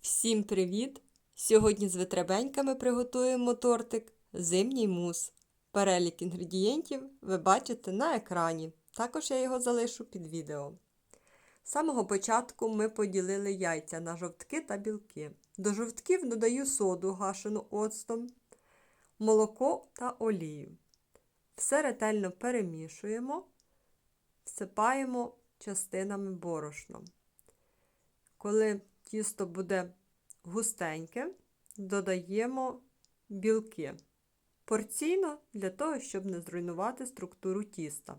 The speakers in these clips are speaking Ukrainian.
Всім привіт! Сьогодні з витребеньками приготуємо тортик Зимній мус. Перелік інгредієнтів ви бачите на екрані. Також я його залишу під відео. З самого початку ми поділили яйця на жовтки та білки. До жовтків додаю соду гашену оцтом, молоко та олію. Все ретельно перемішуємо, всипаємо частинами борошном. Коли тісто буде густеньке, додаємо білки порційно для того, щоб не зруйнувати структуру тіста.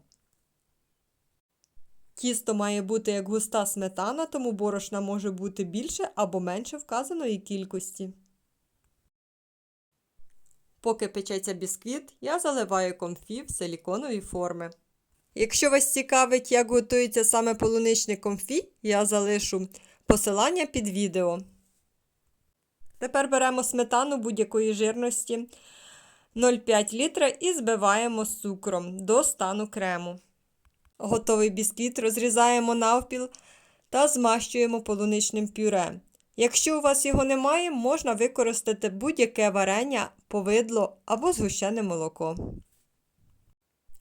Тісто має бути як густа сметана, тому борошна може бути більше або менше вказаної кількості. Поки печеться бісквіт, я заливаю комфі в силіконові форми. Якщо вас цікавить, як готується саме полуничне комфі, я залишу посилання під відео. Тепер беремо сметану будь-якої жирності 0,5 літра і збиваємо з цукром до стану крему. Готовий бісквіт розрізаємо навпіл та змащуємо полуничним пюре. Якщо у вас його немає, можна використати будь-яке варення, повидло або згущене молоко.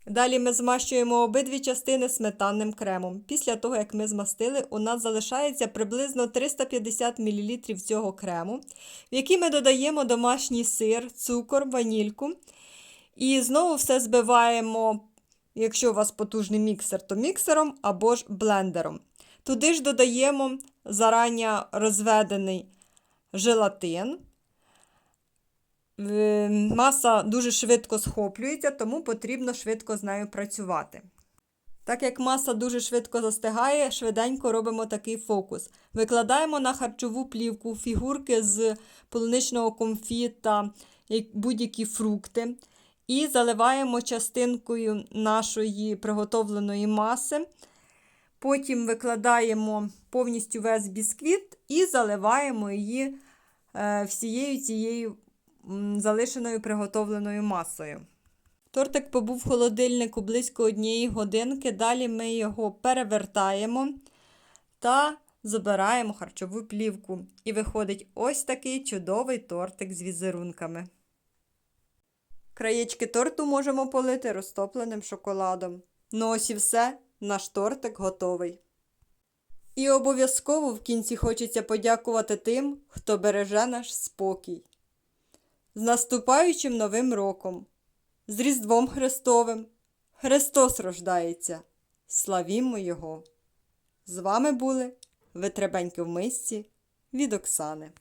Далі ми змащуємо обидві частини сметанним кремом. Після того, як ми змастили, у нас залишається приблизно 350 мл цього крему, в який ми додаємо домашній сир, цукор, ванільку. І знову все збиваємо, якщо у вас потужний міксер, то міксером або ж блендером. Туди ж додаємо зарані розведений желатин. Маса дуже швидко схоплюється, тому потрібно швидко з нею працювати. Так як маса дуже швидко застигає, швиденько робимо такий фокус. Викладаємо на харчову плівку фігурки з полуничного комфі та будь-які фрукти. І заливаємо частинкою нашої приготовленої маси. Потім викладаємо повністю весь бісквіт і заливаємо її всією цією залишеною приготовленою масою. Тортик побув в холодильнику близько однієї годинки. Далі ми його перевертаємо та забираємо харчову плівку. І виходить ось такий чудовий тортик з візерунками. Краєчки торту можемо полити розтопленим шоколадом. Ну ось і все, наш тортик готовий. І обов'язково в кінці хочеться подякувати тим, хто береже наш спокій. З наступаючим Новим роком, з Різдвом Христовим. Христос рождається. Славімо Його! З вами були Витребеньки в мисці від Оксани.